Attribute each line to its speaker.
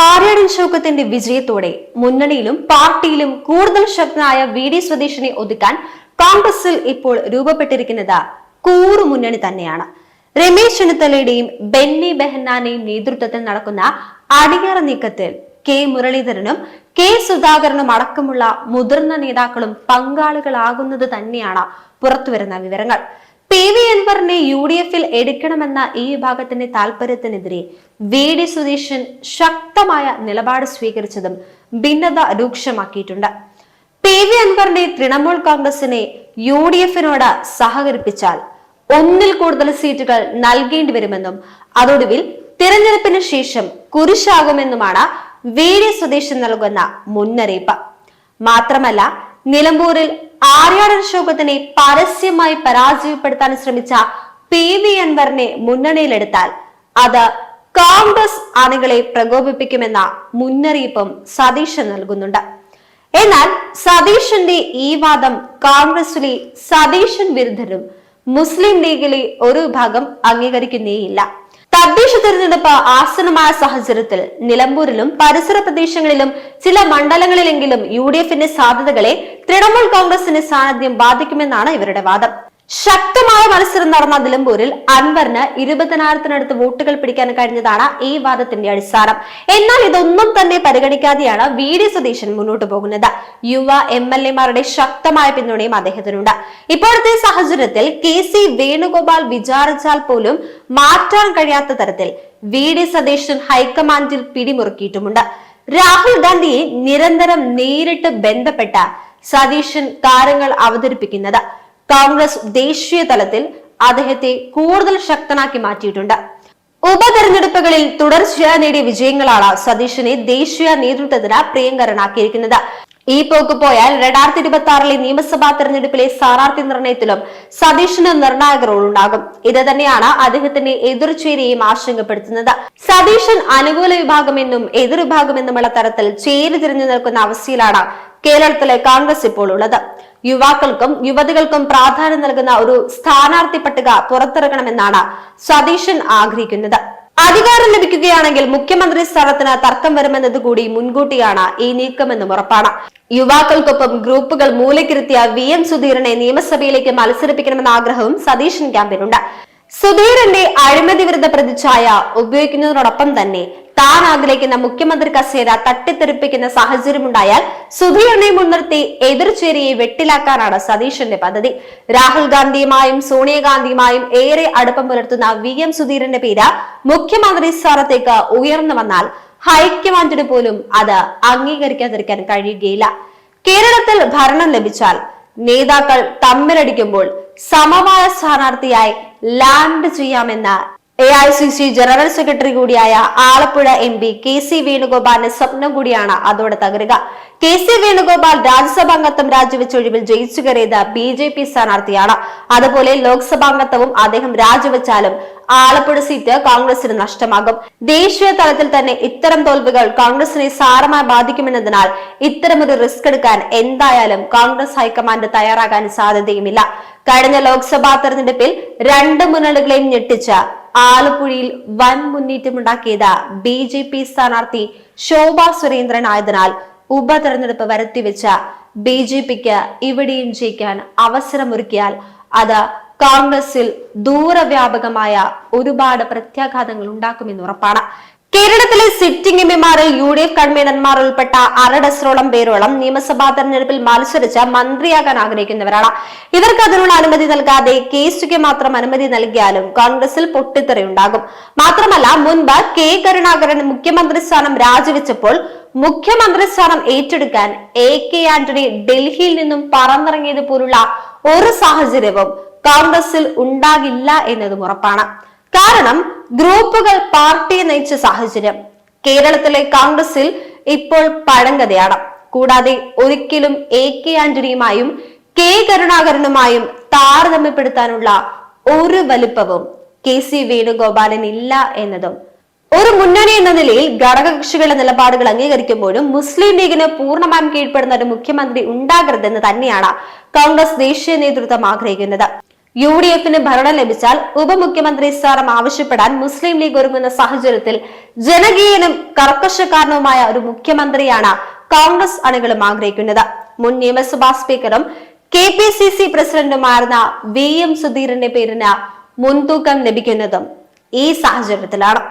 Speaker 1: ആര്യാടൻ ഷൗക്കത്തിന്റെ വിജയത്തോടെ മുന്നണിയിലും പാർട്ടിയിലും കൂടുതൽ ശക്തനായ വി ഡി സ്വദേശിനെ ഒതുക്കാൻ കോൺഗ്രസിൽ ഇപ്പോൾ രൂപപ്പെട്ടിരിക്കുന്നത് കൂറു മുന്നണി തന്നെയാണ്. രമേശ് ചെന്നിത്തലയുടെയും ബെന്നി ബെഹന്നാനെയും നേതൃത്വത്തിൽ നടക്കുന്ന അടിയറ നീക്കത്തിൽ കെ മുരളീധരനും കെ സുധാകരനും അടക്കമുള്ള മുതിർന്ന നേതാക്കളും പങ്കാളികളാകുന്നത് തന്നെയാണ് പുറത്തുവരുന്ന വിവരങ്ങൾ. പി വി അൻവറിനെ യു ഡി എഫിൽ എടുക്കണമെന്ന ഈ വിഭാഗത്തിന്റെ താല്പര്യത്തിനെതിരെ വി ഡി സുധീഷൻ ശക്തമായ നിലപാട് സ്വീകരിച്ചതും ഭിന്നത രൂക്ഷമാക്കിയിട്ടുണ്ട്. പി വി അൻവറിനെ തൃണമൂൽ കോൺഗ്രസിനെ യു ഡി എഫിനോട് സഹകരിപ്പിച്ചാൽ ഒന്നിൽ കൂടുതൽ സീറ്റുകൾ നൽകേണ്ടി വരുമെന്നും അതൊടുവിൽ തിരഞ്ഞെടുപ്പിന് ശേഷം കുരിശാകുമെന്നുമാണ് വി ഡി സുധീഷൻ നൽകുന്ന മുന്നറിയിപ്പ്. മാത്രമല്ല നിലമ്പൂരിൽ ആര്യാടൻ പരസ്യമായി പരാജയപ്പെടുത്താൻ ശ്രമിച്ച പി വി അൻവറിനെ മുന്നണിയിലെടുത്താൽ അത് കോൺഗ്രസ് അണികളെ പ്രകോപിപ്പിക്കുമെന്ന മുന്നറിയിപ്പും സതീശൻ നൽകുന്നുണ്ട്. എന്നാൽ സതീശന്റെ ഈ വാദം കോൺഗ്രസിലെ സതീശൻ വിരുദ്ധരും മുസ്ലിം ലീഗിലെ ഒരു ഭാഗം അംഗീകരിക്കുന്നേയില്ല. തദ്ദേശ തെരഞ്ഞെടുപ്പ് ആസന്നമായ സാഹചര്യത്തിൽ നിലമ്പൂരിലും പരിസര പ്രദേശങ്ങളിലും ചില മണ്ഡലങ്ങളിലെങ്കിലും യു ഡി എഫിന്റെ സാധ്യതകളെ തൃണമൂൽ കോൺഗ്രസിന്റെ സാന്നിധ്യം ബാധിക്കുമെന്നാണ് ഇവരുടെ വാദം. ശക്തമായ മത്സരം നടന്ന നിലമ്പൂരിൽ അൻവറിന് ഇരുപതിനായിരത്തിനടുത്ത് വോട്ടുകൾ പിടിക്കാൻ കഴിഞ്ഞതാണ് ഈ വാദത്തിന്റെ അടിസ്ഥാനം. എന്നാൽ ഇതൊന്നും തന്നെ പരിഗണിക്കാതെയാണ് വി ഡി സതീശൻ മുന്നോട്ട് പോകുന്നത്. യുവ എം എൽ എമാരുടെ ശക്തമായ പിന്തുണയും അദ്ദേഹത്തിനുണ്ട്. ഇപ്പോഴത്തെ സാഹചര്യത്തിൽ കെ സി വേണുഗോപാൽ വിചാരിച്ചാൽ പോലും മാറ്റാൻ കഴിയാത്ത തരത്തിൽ വി ഡി സതീശൻ ഹൈക്കമാൻഡിൽ പിടിമുറുക്കിയിട്ടുമുണ്ട്. രാഹുൽ ഗാന്ധിയെ നിരന്തരം നേരിട്ട് ബന്ധപ്പെട്ട സതീശൻ കാര്യങ്ങൾ അവതരിപ്പിക്കുന്നത്. കോൺഗ്രസ് ദേശീയ തലത്തിൽ അദ്ദേഹത്തെ കൂടുതൽ ശക്തനാക്കി മാറ്റിയിട്ടുണ്ട്. ഉപതെരഞ്ഞെടുപ്പുകളിൽ തുടർച്ചയായി നേടിയ വിജയങ്ങളാണ് സതീഷിനെ ദേശീയ നേതൃത്വത്തിന് പ്രിയങ്കരനാക്കിയിരിക്കുന്നത്. ഈ പോക്ക് പോയാൽ രണ്ടായിരത്തി ഇരുപത്തി ആറിലെ നിയമസഭാ തെരഞ്ഞെടുപ്പിലെ സ്ഥാനാർത്ഥി നിർണയത്തിലും സതീഷിന് നിർണായക റോൾ ഉണ്ടാകും ഇത് തന്നെയാണ് അദ്ദേഹത്തിന്റെ എതിർചേരിയെയും ആശങ്കപ്പെടുത്തുന്നത്. സതീശൻ അനുകൂല വിഭാഗമെന്നും എതിർ വിഭാഗമെന്നുമുള്ള തരത്തിൽ ചേരി തിരിഞ്ഞു നിൽക്കുന്ന അവസ്ഥയിലാണ് കേരളത്തിലെ കോൺഗ്രസ് ഇപ്പോൾ ഉള്ളത്. യുവാക്കൾക്കും യുവതികൾക്കും പ്രാധാന്യം നൽകുന്ന ഒരു സ്ഥാനാർത്ഥി പട്ടിക പുറത്തിറക്കണമെന്നാണ് സതീശൻ ആഗ്രഹിക്കുന്നത്. അധികാരം ലഭിക്കുകയാണെങ്കിൽ മുഖ്യമന്ത്രി സ്ഥാനത്തിന് തർക്കം വരുമെന്നത് കൂടി മുൻകൂട്ടിയാണ് ഈ നീക്കമെന്നും ഉറപ്പാണ്. യുവാക്കൾക്കൊപ്പം ഗ്രൂപ്പുകൾ മൂലക്കിരുത്തിയ വി എം സുധീരനെ നിയമസഭയിലേക്ക് മത്സരിപ്പിക്കണമെന്ന ആഗ്രഹവും സതീശൻ ക്യാമ്പിനുണ്ട് സുധീരന്റെ അഴിമതി വിരുദ്ധ പ്രതിച്ഛായ ഉപയോഗിക്കുന്നതിനോടൊപ്പം തന്നെ താൻ ആഗ്രഹിക്കുന്ന മുഖ്യമന്ത്രി കസേര തട്ടിത്തെറിപ്പിക്കുന്ന സാഹചര്യമുണ്ടായാൽ സുധീരനെ മുൻനിർത്തി എതിർചേരിയെ വെട്ടിലാക്കാനാണ് സതീശന്റെ പദ്ധതി. രാഹുൽ ഗാന്ധിയുമായും സോണിയാഗാന്ധിയുമായും ഏറെ അടുപ്പം പുലർത്തുന്ന വി എം സുധീരന്റെ പേര് മുഖ്യമന്ത്രി സ്ഥാനത്തേക്ക് ഉയർന്നു വന്നാൽ ഹൈക്കമാൻഡിന് പോലും അത് അംഗീകരിക്കാതിരിക്കാൻ കഴിയുകയില്ല. കേരളത്തിൽ ഭരണം ലഭിച്ചാൽ നേതാക്കൾ തമ്മിലടിക്കുമ്പോൾ സമവായ സ്ഥാനാർത്ഥിയായി land ചെയ്യാമെന്ന A I C C general secretary കൂടിയായ Alappuzha M P K C വേണുഗോപാലിന്റെ സ്വപ്നം കൂടിയാണ് അതോടെ തകരുക. കെ സി വേണുഗോപാൽ രാജ്യസഭാംഗത്വം രാജിവെച്ച ഒഴിവിൽ ജയിച്ചു കയറിയത് ബി ജെ പി സ്ഥാനാർത്ഥിയാണ്. അതുപോലെ ലോക്സഭാംഗത്വവും അദ്ദേഹം രാജിവെച്ചാലും ആലപ്പുഴ സീറ്റ് കോൺഗ്രസിന് നഷ്ടമാകും. ദേശീയ തലത്തിൽ തന്നെ ഇത്തരം തോൽവികൾ കോൺഗ്രസിനെ സാരമായി ബാധിക്കുമെന്നതിനാൽ ഇത്തരമൊരു റിസ്ക് എടുക്കാൻ എന്തായാലും കോൺഗ്രസ് ഹൈക്കമാൻഡ് തയ്യാറാകാൻ സാധ്യതയുമില്ല. കഴിഞ്ഞ ലോക്സഭാ തെരഞ്ഞെടുപ്പിൽ രണ്ട് മുന്നണികളെയും ഞെട്ടിച്ച ആലപ്പുഴയിൽ വൻ മുന്നേറ്റമുണ്ടാക്കിയത് ബി ജെ പി സ്ഥാനാർത്ഥി ശോഭ സുരേന്ദ്രൻ ആയതിനാൽ ഉപതെരഞ്ഞെടുപ്പ് വരുത്തിവെച്ച ബി ജെ പിക്ക് ഇവിടെയും ജയിക്കാൻ അവസരമൊരുക്കിയാൽ അത് കോൺഗ്രസിൽ ദൂരവ്യാപകമായ ഒരുപാട് പ്രത്യാഘാതങ്ങൾ ഉണ്ടാക്കുമെന്ന് ഉറപ്പാണ്. കേരളത്തിലെ സിറ്റിംഗ് എംപിമാരിൽ യു ഡി എഫ് കൺവീനർമാർ ഉൾപ്പെട്ട അരഡസറോളം പേരോളം നിയമസഭാ തെരഞ്ഞെടുപ്പിൽ മത്സരിച്ച് മന്ത്രിയാകാൻ ആഗ്രഹിക്കുന്നവരാണ്. ഇവർക്ക് അതിനുള്ള അനുമതി നൽകാതെ കെ സിക്ക് മാത്രം അനുമതി നൽകിയാലും കോൺഗ്രസിൽ പൊട്ടിത്തെറിയുണ്ടാകും. മാത്രമല്ല മുൻപ് കെ കരുണാകരൻ മുഖ്യമന്ത്രി സ്ഥാനം രാജിവെച്ചപ്പോൾ മുഖ്യമന്ത്രി സ്ഥാനം ഏറ്റെടുക്കാൻ എ കെ ആന്റണി ഡൽഹിയിൽ നിന്നും പറന്നിറങ്ങിയത് പോലുള്ള ഒരു സാഹചര്യവും കോൺഗ്രസിൽ ഉണ്ടാകില്ല എന്നതും ഉറപ്പാണ്. കാരണം ഗ്രൂപ്പുകൾ പാർട്ടിയെ നയിച്ച സാഹചര്യം. കേരളത്തിലെ കോൺഗ്രസിൽ ഇപ്പോൾ പഴങ്കഥയാണ്. കൂടാതെ ഒരിക്കലും എ കെ ആന്റണിയുമായും കെ കരുണാകരനുമായും താരതമ്യപ്പെടുത്താനുള്ള ഒരു വലിപ്പവും കെ സി വേണുഗോപാലൻ ഇല്ല എന്നതും. ഒരു മുന്നണി എന്ന നിലയിൽ ഘടകകക്ഷികളുടെ നിലപാടുകൾ അംഗീകരിക്കുമ്പോഴും മുസ്ലിം ലീഗിന് പൂർണമായും കീഴ്പ്പെടുന്ന ഒരു മുഖ്യമന്ത്രി ഉണ്ടാകരുതെന്ന് തന്നെയാണ് കോൺഗ്രസ് ദേശീയ നേതൃത്വം ആഗ്രഹിക്കുന്നത്. യു ഡി എഫിന് ഭരണം ലഭിച്ചാൽ ഉപമുഖ്യമന്ത്രി സ്ഥാനം ആവശ്യപ്പെടാൻ മുസ്ലിം ലീഗ് ഒരുങ്ങുന്ന സാഹചര്യത്തിൽ ജനകീയനും കർക്കശക്കാരനുമായ ഒരു മുഖ്യമന്ത്രിയാണ് കോൺഗ്രസ് അണികളും ആഗ്രഹിക്കുന്നത്. മുൻ നിയമസഭാ സ്പീക്കറും കെ പി സി സി പ്രസിഡന്റുമായിരുന്ന വി എം സുധീറിന്റെ പേരിന് മുൻതൂക്കം ലഭിക്കുന്നതും ഈ സാഹചര്യത്തിലാണ്.